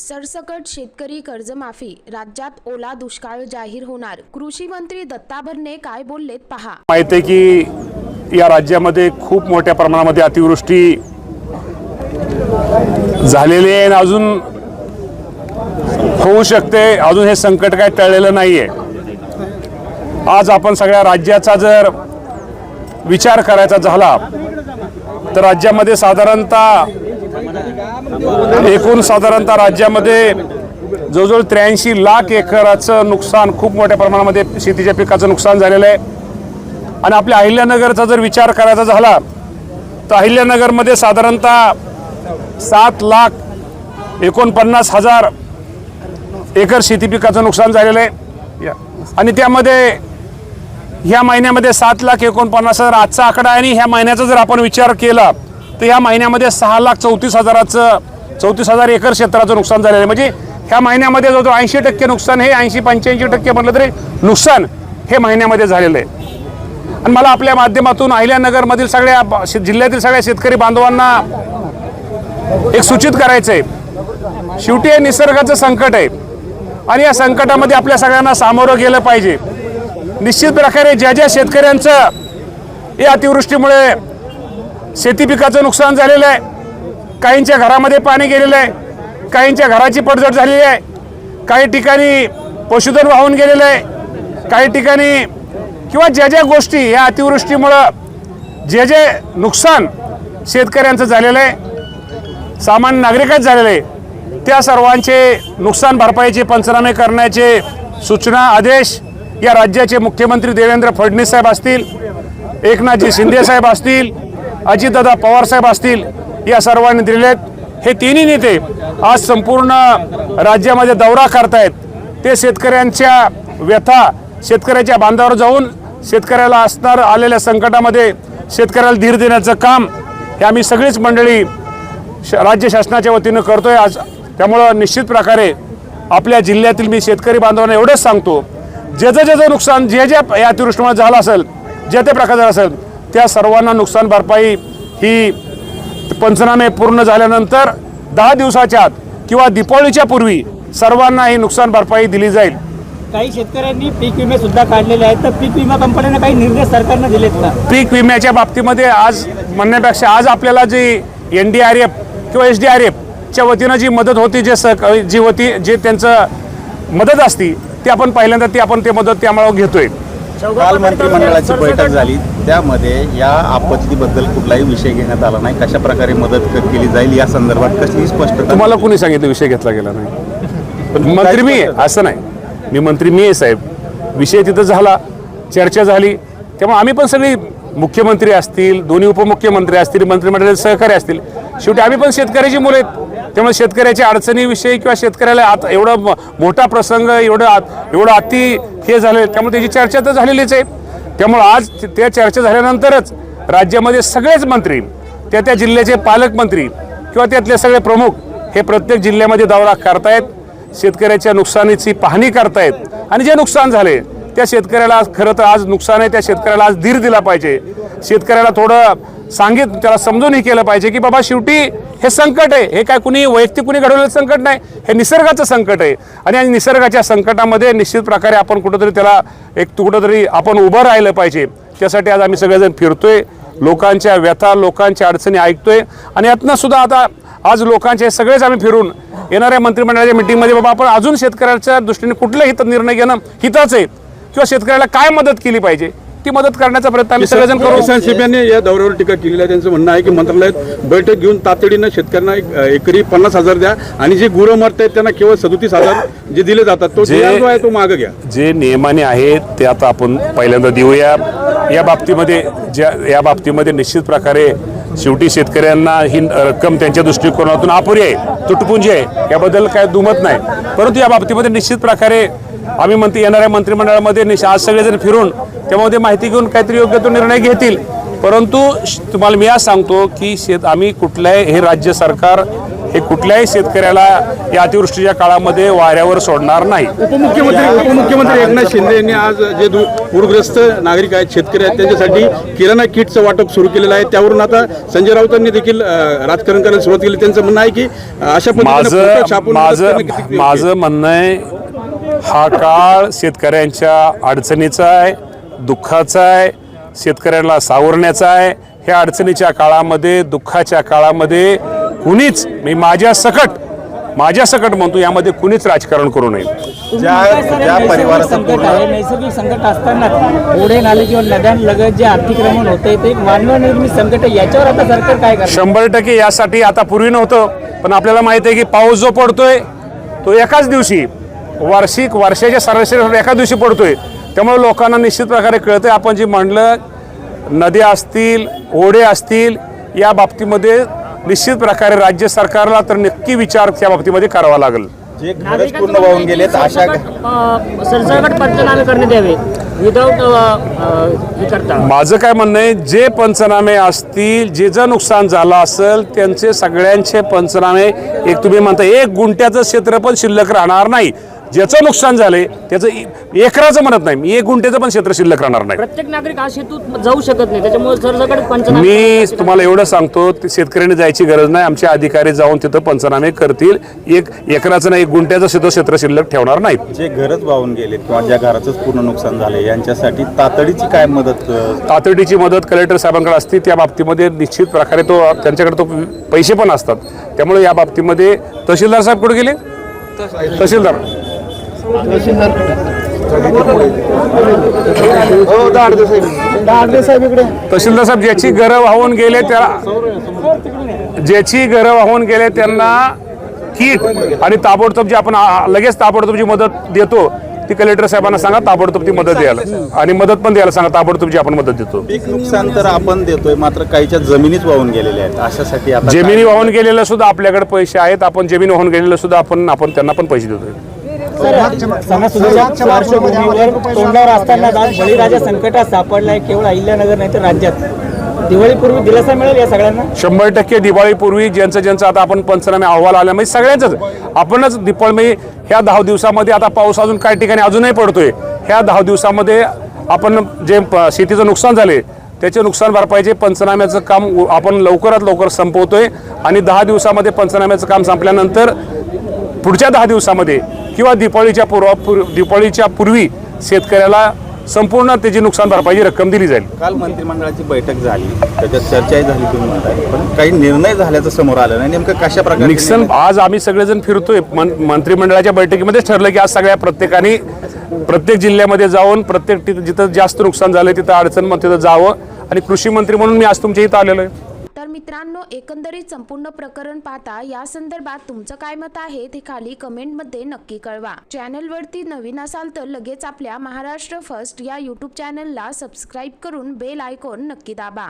सरसकट शेतकरी कर्जमाफी राज्यात ओला दुष्काळ जाहीर होणार. कृषी मंत्री दत्ता भरणे काय बोललेत पहा. माहिती आहे की या राज्यामध्ये खूप मोठ्या प्रमाणामध्ये अतिवृष्टी झालेली आहे आणि अजून होऊ शकते. अजून हे संकट काय टळलेलं नाही आहे आज आपण सगळ्या राज्याचा जर विचार करायचा झाला तर राज्यामध्ये साधारणतः एकूण साधारणतः राज्यामध्ये जवळजवळ त्र्याऐंशी लाख एकराचं नुकसान खूप मोठ्या प्रमाणामध्ये शेतीच्या पिकाचं नुकसान झालेलं आहे आणि आपल्या अहिल्यानगरचा जर विचार करायचा झाला तर अहिल्यानगरमध्ये साधारणतः सात लाख एकोणपन्नास हजार एकर शेती पिकाचं नुकसान झालेलं आहे या. आणि त्यामध्ये ह्या महिन्यामध्ये सात लाख एकोणपन्नास हजार आजचा आकडा आहे आणि ह्या महिन्याचा जर आपण विचार केला तर ह्या महिन्यामध्ये सहा लाख चौतीस हजाराचं चौतीस हजार एकर क्षेत्राचं नुकसान झालेलं आहे. म्हणजे ह्या महिन्यामध्ये जवळजवळ ऐंशी टक्के नुकसान हे ऐंशी पंच्याऐंशी टक्के म्हटलं तरी नुकसान हे महिन्यामध्ये झालेलं आहे. आणि मला आपल्या माध्यमातून अहिल्यानगरमधील सगळ्या शे- जिल्ह्यातील सगळ्या शेतकरी बांधवांना एक सूचित करायचं आहे शेवटी हे निसर्गाचं संकट आहे. आणि या संकटामध्ये आपल्या सगळ्यांना सामोरं गेलं पाहिजे. निश्चित प्रकारे ज्या ज्या शेतकऱ्यांचं या अतिवृष्टीमुळे शेती पिकाचं नुकसान झालेलं आहे. काहींच्या घरामध्ये पाणी गेलेलं आहे. काहींच्या घराची पडझड झालेली आहे. काही ठिकाणी पशुधन वाहून गेलेलं आहे. काही ठिकाणी किंवा ज्या ज्या गोष्टी या अतिवृष्टीमुळं जे जे नुकसान शेतकऱ्यांचं झालेलं आहे सामान्य नागरिकच झालेलं आहे त्या सर्वांचे नुकसान भरपाईचे पंचनामे करण्याचे सूचना आदेश या राज्याचे मुख्यमंत्री देवेंद्र फडणवीस साहेब असतील एकनाथजी शिंदे साहेब असतील अजितदादा पवारसाहेब असतील या सर्वांनी दिलेत हे तिन्ही नेते आज संपूर्ण राज्यामध्ये दौरा करतायत. ते शेतकऱ्यांच्या व्यथा शेतकऱ्याच्या बांधावर जाऊन शेतकऱ्याला असणार आलेल्या संकटामध्ये शेतकऱ्याला धीर देण्याचं काम हे आम्ही सगळीच मंडळी श राज्य शासनाच्या वतीनं करतोय. आज त्यामुळं निश्चित प्रकारे आपल्या जिल्ह्यातील मी शेतकरी बांधवांना एवढंच सांगतो. ज्याचं ज्याचं नुकसान जे जे या अतिवृष्टीमुळे झालं असेल जे ते प्रकार झालं असेल त्या सर्वांना नुकसान भरपाई ही पंचनामे पूर्ण झाल्यानंतर दहा दिवसाच्या आत किंवा दीपावलीच्या पूर्वी सर्वांना ही नुकसान भरपाई दिली जाईल. काही शेतकऱ्यांनी पीक विमे सुद्धा काढलेले आहेत. तर पीक विमा कंपन्यांना काही निर्देश सरकारनं दिलेत का? पीक विम्याच्या बाबतीमध्ये आज म्हणण्यापेक्षा आज आपल्याला जी एन डी आर एफ किंवा एस डी आर एफच्या वतीनं जी मदत होती जे सह जी होती जे त्यांचं मदत असती ती आपण पहिल्यांदा ती आपण ते मदत त्यामुळे घेतोय. काल मंत्रिमंडळाची बैठक झाली. त्यामध्ये या आपत्तीबद्दल कुठलाही विषय घेण्यात आला नाही. कशा प्रकारे मदत केली जाईल या संदर्भात कसली स्पष्टता तुम्हाला कोणी सांगितलं विषय घेतला गेला नाही? मंत्री मी आहे असं नाही. मी मंत्री मी आहे साहेब. विषय तिथं झाला चर्चा झाली. त्यामुळे आम्ही पण सगळी मुख्यमंत्री असतील दोन्ही उपमुख्यमंत्री असतील मंत्रिमंडळाचे सहकारी असतील. शेवटी आम्ही पण शेतकऱ्याची मुलं आहेत. त्यामुळे शेतकऱ्याच्या अडचणीविषयी किंवा शेतकऱ्याला आता एवढा म- मोठा प्रसंग एवढं आत- एवढं अति हे झालं त्यामुळे त्याची चर्चा तर झालेलीच आहे. त्यामुळे आज त्या चर्चा झाल्यानंतरच राज्यामध्ये सगळेच मंत्री त्या त्या जिल्ह्याचे पालकमंत्री किंवा त्यातले सगळे प्रमुख हे प्रत्येक जिल्ह्यामध्ये दौरा करतायत. शेतकऱ्याच्या नुकसानीची पाहणी करतायत. आणि जे नुकसान झाले त्या शेतकऱ्याला आज खरं तर आज नुकसान आहे. त्या शेतकऱ्याला आज धीर दिला पाहिजे. शेतकऱ्याला थोडं सांगित त्याला समजूनही केलं पाहिजे की बाबा शेवटी हे संकट आहे. हे काय कुणी वैयक्तिक कुणी घडवलेलं संकट नाही. हे निसर्गाचं संकट आहे. आणि या निसर्गाच्या संकटामध्ये निश्चित प्रकारे आपण कुठंतरी त्याला एक कुठंतरी आपण उभं राहिलं पाहिजे. त्यासाठी आज आम्ही सगळेजण फिरतोय. लोकांच्या व्यथा लोकांच्या अडचणी ऐकतोय. आणि यातनं सुद्धा आता आज लोकांचे सगळेच आम्ही फिरून येणाऱ्या मंत्रिमंडळाच्या मिटिंगमध्ये बाबा आपण अजून शेतकऱ्याच्या दृष्टीने कुठलं हित निर्णय घेणं हिताचं आहे. किंवा शेतकऱ्याला काय मदत केली पाहिजे? ती मदत करण्याचा प्रयत्न आम्ही सगळेजण करू. किसान या दौऱ्यावर टीका केलेली आहे. त्यांचं म्हणणं आहे की मंत्रालयात बैठक घेऊन तातडीनं शेतकऱ्यांना एक एकरी पन्नास हजार द्या आणि जे गुरं मरत आहेत त्यांना केवळ सदोतीस हजार जे दिले जातात तो जो आहे तो मागं घ्या. जे नियमाने आहेत ते आता आपण पहिल्यांदा देऊया. या बाबतीमध्ये ज्या या बाबतीमध्ये निश्चित प्रकारे शेवटी शेतकऱ्यांना ही रक्कम त्यांच्या दृष्टिकोनातून अपुरी आहे तुटपुंजी आहे. याबद्दल काय दुमत नाही. परंतु या बाबतीमध्ये निश्चित प्रकारे आम्ही मंत्री येणाऱ्या मंत्रिमंडळामध्ये निश- आज सगळेजण फिरून त्यामध्ये माहिती घेऊन काहीतरी योग्य तो निर्णय घेतील. परंतु तुम्हाला मी आज सांगतो की शेत आम्ही कुठल्याही हे राज्य सरकार हे कुठल्याही शेतकऱ्याला या अतिवृष्टीच्या काळामध्ये वाऱ्यावर सोडणार नाही. उपमुख्यमंत्री उपमुख्यमंत्री एकनाथ शिंदे यांनी आज जे पूरग्रस्त नागरिक आहेत शेतकरी आहेत त्यांच्यासाठी किराणा किटचं वाटप सुरू केलेलं आहे. त्यावरून आता संजय राऊतांनी देखील राजकारण करायला सुरुवात केली. त्यांचं म्हणणं आहे की अशा माझं माझं? माझं म्हणणं आहे हा काळ शेतकऱ्यांच्या अडचणीचा आहे. दुःखाचा आहे शेतकऱ्यांना सावरण्याचा आहे. ह्या अडचणीच्या काळामध्ये दुःखाच्या काळामध्ये कुणीच मी माझ्या सकट माझ्या सकट म्हणतो यामध्ये कुणीच राजकारण करू नये. ज्या ज्या नैसर्गिक संकट असताना ओढे नाले किंवा नद्यांलगत जे अतिक्रमण होतंय ते एक मानवनिर्मित संकट याच्यावर आता सरकार काय करणार? शंभर टक्के यासाठी आता पूर्वी नव्हतं पण आपल्याला माहिती आहे की पाऊस जो पडतोय तो एकाच दिवशी वार्षिक वर्षाच्या सरासरी एकाच दिवशी पडतोय. त्यामुळे लोकांना निश्चित प्रकारे कळतंय. आपण जे म्हणलं नद्या असतील ओढे असतील या बाबतीमध्ये निश्चित प्रकारे राज्य सरकारला तर नक्की विचार त्या बाबतीमध्ये करावा लागेल. जे पूर्ण वाहून गेलेत अशा सरसकट पंचनामे करण्यात यावे विदाऊट हे करता. माझं काय म्हणणं आहे जे पंचनामे असतील जे जे नुकसान झालं असेल त्यांचे सगळ्यांचे पंचनामे एक तुम्ही म्हणता एक गुंठ्याचं क्षेत्र पण शिल्लक राहणार नाही. ज्याचं नुकसान झालंय त्याचं एकराचं म्हणत नाही. मी एक गुंठ्याचं पण क्षेत्र शिल्लक राहणार नाही. प्रत्येक नागरिक आज शेतूत जाऊ शकत नाही. त्याच्यामुळे सरसकट पंचनामे मी तुम्हाला एवढं सांगतो ते शेतकऱ्यांनी जायची गरज नाही. आमचे अधिकारी जाऊन तिथं पंचनामे करतील. एक एकराचं नाही एक गुंठ्याचं सुद्धा क्षेत्र शिल्लक ठेवणार नाहीत. जे घरच वाहून गेलेत किंवा ज्या घराचंच पूर्ण नुकसान झाले यांच्यासाठी तातडीची काय मदत अ, तातडीची मदत कलेक्टर साहेबांकडे असते त्या बाबतीमध्ये निश्चित प्रकारे तो त्यांच्याकडे तो पैसे पण असतात. त्यामुळे या बाबतीमध्ये तहसीलदार साहेब कुठे गेले? तहसीलदार. तहसीलदार साहेब ज्याची घरं वाहून गेले त्याला ज्याची घरं वाहून गेले त्यांना किट आणि ताबडतोब जी आपण लगेच ताबडतोब जी मदत देतो ती कलेक्टर साहेबांना सांगा ताबडतोब ती मदत द्यायला. आणि मदत पण द्यायला सांगा ताबडतोब जी आपण मदत देतो. पीक नुकसान तर आपण देतोय मात्र काहीच्या जमिनीच वाहून गेलेल्या आहेत. अशासाठी जमिनी वाहून गेलेलं सुद्धा आपल्याकडे पैसे आहेत आपण जमीन वाहून गेलेलं सुद्धा आपण आपण त्यांना पण पैसे देतोय. तोंडावर असताना आज बळीराजा संकटात सापडलाय केवळ अहिल्यानगर नाही तर राज्यात. दिवाळीपूर्वी दिलासा मिळेल या सगळ्यांना? शंभर टक्के दिवाळीपूर्वी ज्यांचं ज्यांचं आता आपण पंचनामे अहवाल आला म्हणजे सगळ्यांचंच. आपणच म्हणजे ह्या दहा दिवसामध्ये आता पाऊस अजून काही ठिकाणी अजूनही पडतोय. ह्या दहा दिवसामध्ये आपण जे शेतीचं नुकसान झाले त्याचे नुकसान भरपाईचे पंचनाम्याचं काम आपण लवकरात लवकर संपवतोय. आणि दहा दिवसामध्ये पंचनाम्याचं काम संपल्यानंतर पुढच्या दहा दिवसामध्ये किंवा दिपाळीच्या पूर्व पूर्व दिपाळीच्या पूर्वी शेतकऱ्याला संपूर्ण त्याची नुकसान भरपाईची रक्कम दिली जाईल. काल मंत्रिमंडळाची बैठक झाली. त्याच्यात चर्चाही झाली तुम्ही म्हणताय. पण काही निर्णय झाल्याचं समोर आलं नाही. नेमकं कशा प्रकारे निक्सन आज आम्ही सगळेजण फिरतोय. मन- मंत्रिमंडळाच्या बैठकीमध्येच ठरलं की आज सगळ्या प्रत्येकाने प्रत्येक जिल्ह्यामध्ये जाऊन प्रत्येक जिथं जास्त नुकसान झालं तिथं अडचण मग तिथं जावं. आणि कृषी मंत्री म्हणून मी आज तुमच्या इथं आलेलो आहे. तर मित्रांनो एकंदरीत संपूर्ण प्रकरण पाहता या संदर्भात तुमचं काय मत आहे ते खाली कमेंटमध्ये नक्की कळवा. चॅनलवरती नवीन असाल तर लगेच आपल्या महाराष्ट्र फर्स्ट या यूट्यूब चॅनलला सबस्क्राईब करून बेल आयकॉन नक्की दाबा.